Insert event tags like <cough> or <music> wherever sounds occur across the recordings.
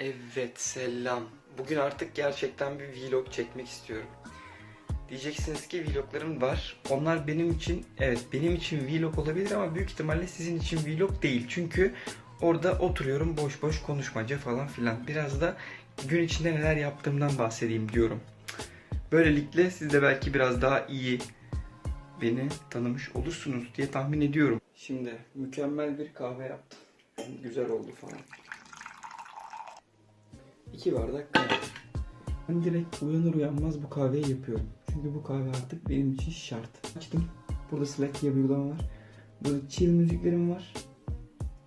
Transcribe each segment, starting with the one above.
Evet selam. Bugün artık gerçekten bir vlog çekmek istiyorum. Diyeceksiniz ki vloglarım var. Onlar benim için evet benim için vlog olabilir ama büyük ihtimalle sizin için vlog değil. Çünkü orada oturuyorum boş boş konuşmaca falan filan. Biraz da gün içinde neler yaptığımdan bahsedeyim diyorum. Böylelikle siz de belki biraz daha iyi beni tanımış olursunuz diye tahmin ediyorum. Şimdi mükemmel bir kahve yaptım. Güzel oldu falan. İki bardak kahve. Ben direkt uyanır uyanmaz bu kahveyi yapıyorum. Çünkü bu kahve artık benim için şart. Açtım. Burada Slack diye bir uygulama var. Burada chill müziklerim var.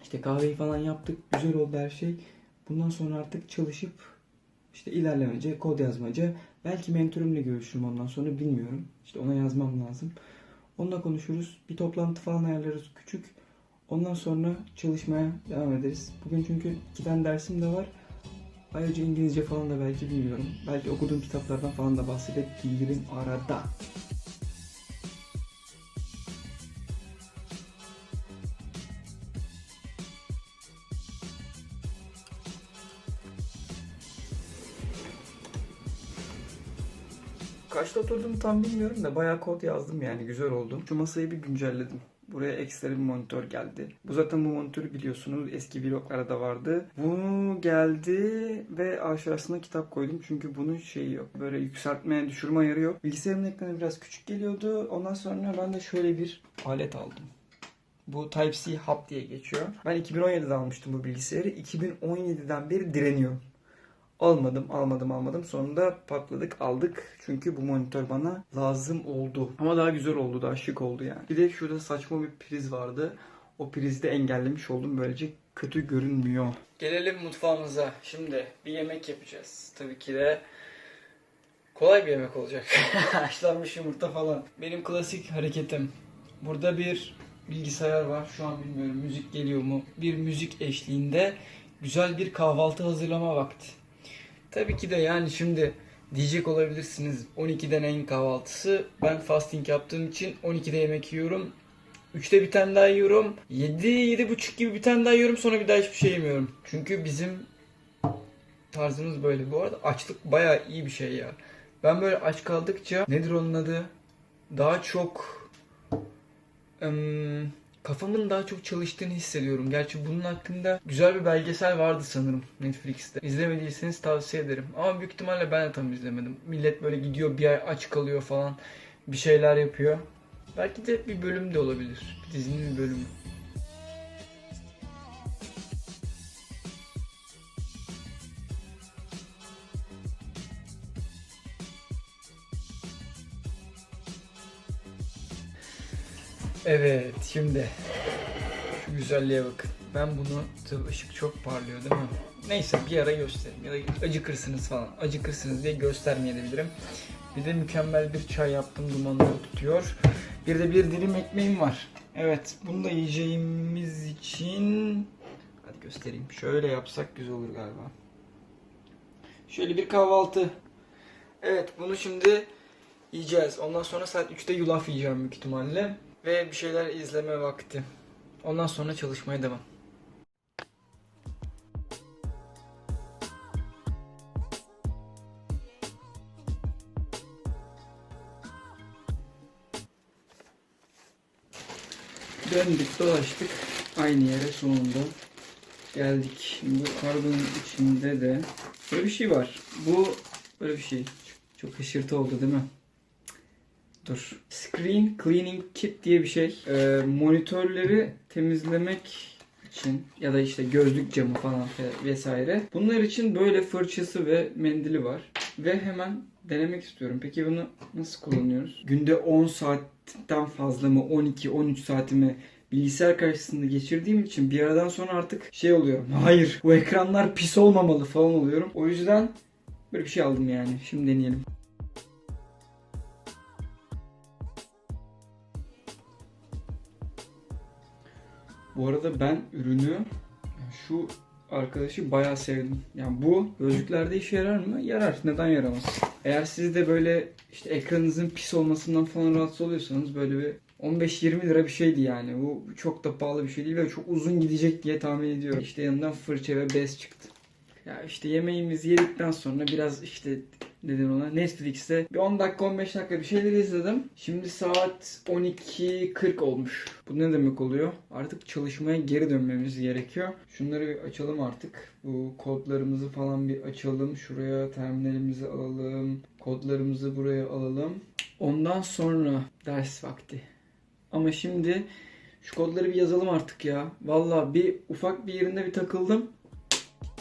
İşte kahveyi falan yaptık. Güzel oldu her şey. Bundan sonra artık çalışıp işte ilerlemece, kod yazmaca. Belki mentorumla görüşürüm ondan sonra bilmiyorum. İşte ona yazmam lazım. Onunla konuşuruz. Bir toplantı falan ayarlarız küçük. Ondan sonra çalışmaya devam ederiz. Bugün çünkü iki tane dersim de var. Ayrıca İngilizce falan da belki bilmiyorum. Belki okuduğum kitaplardan falan da bahsedebilirim arada. Kaçta oturdum tam bilmiyorum da bayağı kod yazdım yani güzel oldu. Şu masayı bir güncelledim. Buraya ekstra bir monitör geldi. Bu zaten bu monitörü biliyorsunuz eski vloglarda vardı. Bu geldi ve aşağısına kitap koydum çünkü bunun şeyi yok. Böyle yükseltme, düşürme ayarı yok. Bilgisayarımın ekranı biraz küçük geliyordu. Ondan sonra ben de şöyle bir alet aldım. Bu Type-C hub diye geçiyor. Ben 2017'de almıştım bu bilgisayarı. 2017'den beri direniyorum. Almadım, almadım, almadım. Sonunda patladık, aldık. Çünkü bu monitör bana lazım oldu. Ama daha güzel oldu, daha şık oldu yani. Bir de şurada saçma bir priz vardı. O prizi de engellemiş oldum. Böylece kötü görünmüyor. Gelelim mutfağımıza. Şimdi bir yemek yapacağız. Tabii ki de kolay bir yemek olacak. <laughs> Haşlanmış yumurta falan. Benim klasik hareketim. Burada bir bilgisayar var. Şu an bilmiyorum müzik geliyor mu? Bir müzik eşliğinde güzel bir kahvaltı hazırlama vakti. Tabii ki de yani şimdi diyecek olabilirsiniz 12'den en kahvaltısı. Ben fasting yaptığım için 12'de yemek yiyorum. 3'te bir tane daha yiyorum. 7 7.30 gibi bir tane daha yiyorum sonra bir daha hiçbir şey yemiyorum. Çünkü bizim tarzımız böyle. Bu arada açlık bayağı iyi bir şey ya. Ben böyle aç kaldıkça nedir onun adı? Daha çok ım, kafamın daha çok çalıştığını hissediyorum. Gerçi bunun hakkında güzel bir belgesel vardı sanırım Netflix'te. İzlemediyseniz tavsiye ederim. Ama büyük ihtimalle ben de tam izlemedim. Millet böyle gidiyor bir ay aç kalıyor falan. Bir şeyler yapıyor. Belki de bir bölüm de olabilir. Bir dizinin bir bölümü. Evet şimdi şu güzelliğe bakın. Ben bunu tabii ışık çok parlıyor değil mi? Neyse bir ara göstereyim ya da acıkırsınız falan. Acıkırsınız diye göstermeyebilirim. Bir de mükemmel bir çay yaptım dumanları tutuyor. Bir de bir dilim ekmeğim var. Evet bunu da yiyeceğimiz için hadi göstereyim. Şöyle yapsak güzel olur galiba. Şöyle bir kahvaltı. Evet bunu şimdi yiyeceğiz. Ondan sonra saat 3'te yulaf yiyeceğim büyük ihtimalle. Ve bir şeyler izleme vakti. Ondan sonra çalışmaya devam. Döndük dolaştık aynı yere sonunda geldik. Bu kargonun içinde de böyle bir şey var. Bu böyle bir şey. Çok hışırtı oldu değil mi? Dur. Screen Cleaning Kit diye bir şey. Ee, monitörleri temizlemek için ya da işte gözlük camı falan vesaire. Bunlar için böyle fırçası ve mendili var. Ve hemen denemek istiyorum. Peki bunu nasıl kullanıyoruz? Günde 10 saatten fazla mı 12-13 saatimi bilgisayar karşısında geçirdiğim için bir aradan sonra artık şey oluyorum. <laughs> Hayır bu ekranlar pis olmamalı falan oluyorum. O yüzden böyle bir şey aldım yani. Şimdi deneyelim. Bu arada ben ürünü şu arkadaşı bayağı sevdim. Yani bu gözlüklerde işe yarar mı? Yarar. Neden yaramaz? Eğer siz de böyle işte ekranınızın pis olmasından falan rahatsız oluyorsanız böyle bir 15-20 lira bir şeydi yani. Bu çok da pahalı bir şey değil ve çok uzun gidecek diye tahmin ediyorum. İşte yanından fırça ve bez çıktı. Ya işte yemeğimizi yedikten sonra biraz işte neden ona Netflix'te bir 10 dakika 15 dakika bir şeyler izledim. Şimdi saat 12.40 olmuş. Bu ne demek oluyor? Artık çalışmaya geri dönmemiz gerekiyor. Şunları bir açalım artık. Bu kodlarımızı falan bir açalım. Şuraya terminalimizi alalım. Kodlarımızı buraya alalım. Ondan sonra ders vakti. Ama şimdi şu kodları bir yazalım artık ya. Valla bir ufak bir yerinde bir takıldım.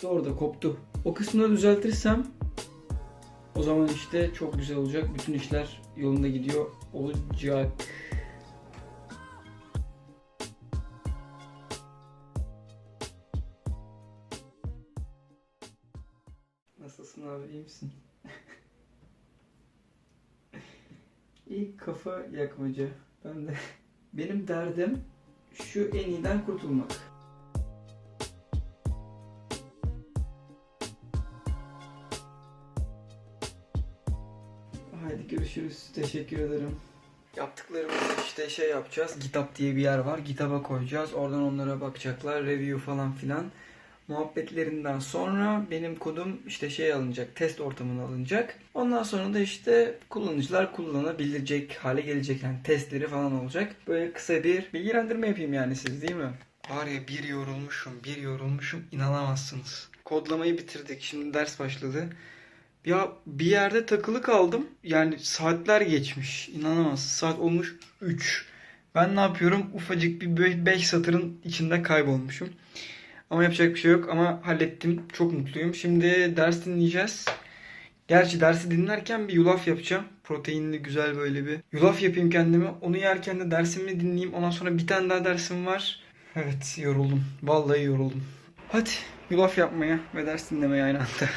Orada koptu. O kısmını düzeltirsem o zaman işte çok güzel olacak. Bütün işler yolunda gidiyor olacak. Nasılsın abi iyi misin? <laughs> İlk kafa yakmaca. Ben de benim derdim şu en iyiden kurtulmak. Görüşürüz. Teşekkür ederim. Yaptıklarımızı işte şey yapacağız. GitHub diye bir yer var. GitHub'a koyacağız. Oradan onlara bakacaklar. Review falan filan. Muhabbetlerinden sonra benim kodum işte şey alınacak. Test ortamına alınacak. Ondan sonra da işte kullanıcılar kullanabilecek hale gelecek. Yani testleri falan olacak. Böyle kısa bir bilgilendirme yapayım yani siz değil mi? Var ya bir yorulmuşum, bir yorulmuşum. inanamazsınız. Kodlamayı bitirdik. Şimdi ders başladı. Ya bir yerde takılı kaldım. Yani saatler geçmiş. İnanamazsın. Saat olmuş 3. Ben ne yapıyorum? Ufacık bir 5 satırın içinde kaybolmuşum. Ama yapacak bir şey yok ama hallettim. Çok mutluyum. Şimdi ders dinleyeceğiz. Gerçi dersi dinlerken bir yulaf yapacağım. Proteinli güzel böyle bir yulaf yapayım kendime. Onu yerken de dersimi dinleyeyim. Ondan sonra bir tane daha dersim var. Evet yoruldum. Vallahi yoruldum. Hadi yulaf yapmaya ve ders dinlemeye aynı anda.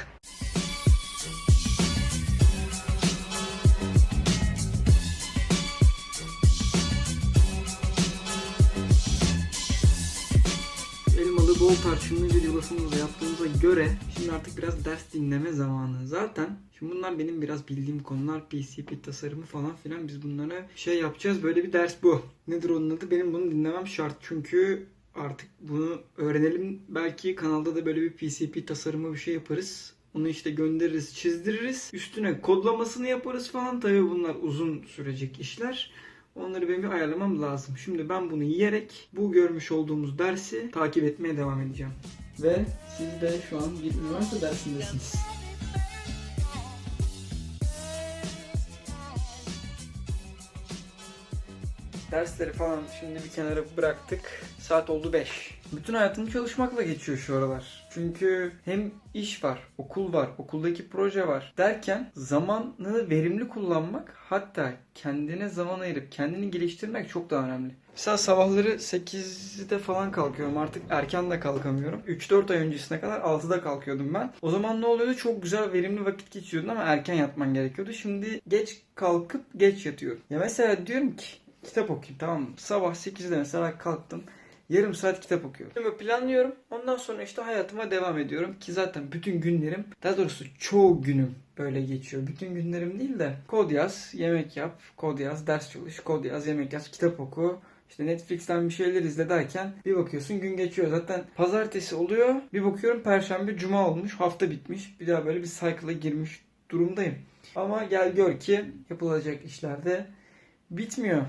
Tarçınlı bir yulafımızı yaptığımıza göre şimdi artık biraz ders dinleme zamanı. Zaten şimdi bunlar benim biraz bildiğim konular PCP tasarımı falan filan biz bunlara şey yapacağız böyle bir ders bu. Nedir onun adı? Benim bunu dinlemem şart çünkü artık bunu öğrenelim. Belki kanalda da böyle bir PCP tasarımı bir şey yaparız. Onu işte göndeririz, çizdiririz. Üstüne kodlamasını yaparız falan. Tabii bunlar uzun sürecek işler. Onları benim bir ayarlamam lazım. Şimdi ben bunu yiyerek bu görmüş olduğumuz dersi takip etmeye devam edeceğim. Ve siz de şu an bir üniversite dersindesiniz. Dersleri falan şimdi bir kenara bıraktık. Saat oldu 5. Bütün hayatım çalışmakla geçiyor şu aralar. Çünkü hem iş var, okul var, okuldaki proje var derken zamanını verimli kullanmak hatta kendine zaman ayırıp kendini geliştirmek çok daha önemli. Mesela sabahları 8'de falan kalkıyorum artık erken de kalkamıyorum. 3-4 ay öncesine kadar 6'da kalkıyordum ben. O zaman ne oluyordu? Çok güzel verimli vakit geçiriyordun ama erken yatman gerekiyordu. Şimdi geç kalkıp geç yatıyorum. Ya mesela diyorum ki kitap okuyayım tamam mı? Sabah 8'de mesela kalktım. Yarım saat kitap okuyorum. Ve planlıyorum. Ondan sonra işte hayatıma devam ediyorum. Ki zaten bütün günlerim, daha doğrusu çoğu günüm böyle geçiyor. Bütün günlerim değil de kod yaz, yemek yap, kod yaz, ders çalış, kod yaz, yemek yaz, kitap oku. İşte Netflix'ten bir şeyler izle derken bir bakıyorsun gün geçiyor. Zaten pazartesi oluyor. Bir bakıyorum perşembe, cuma olmuş, hafta bitmiş. Bir daha böyle bir cycle'a girmiş durumdayım. Ama gel gör ki yapılacak işlerde bitmiyor.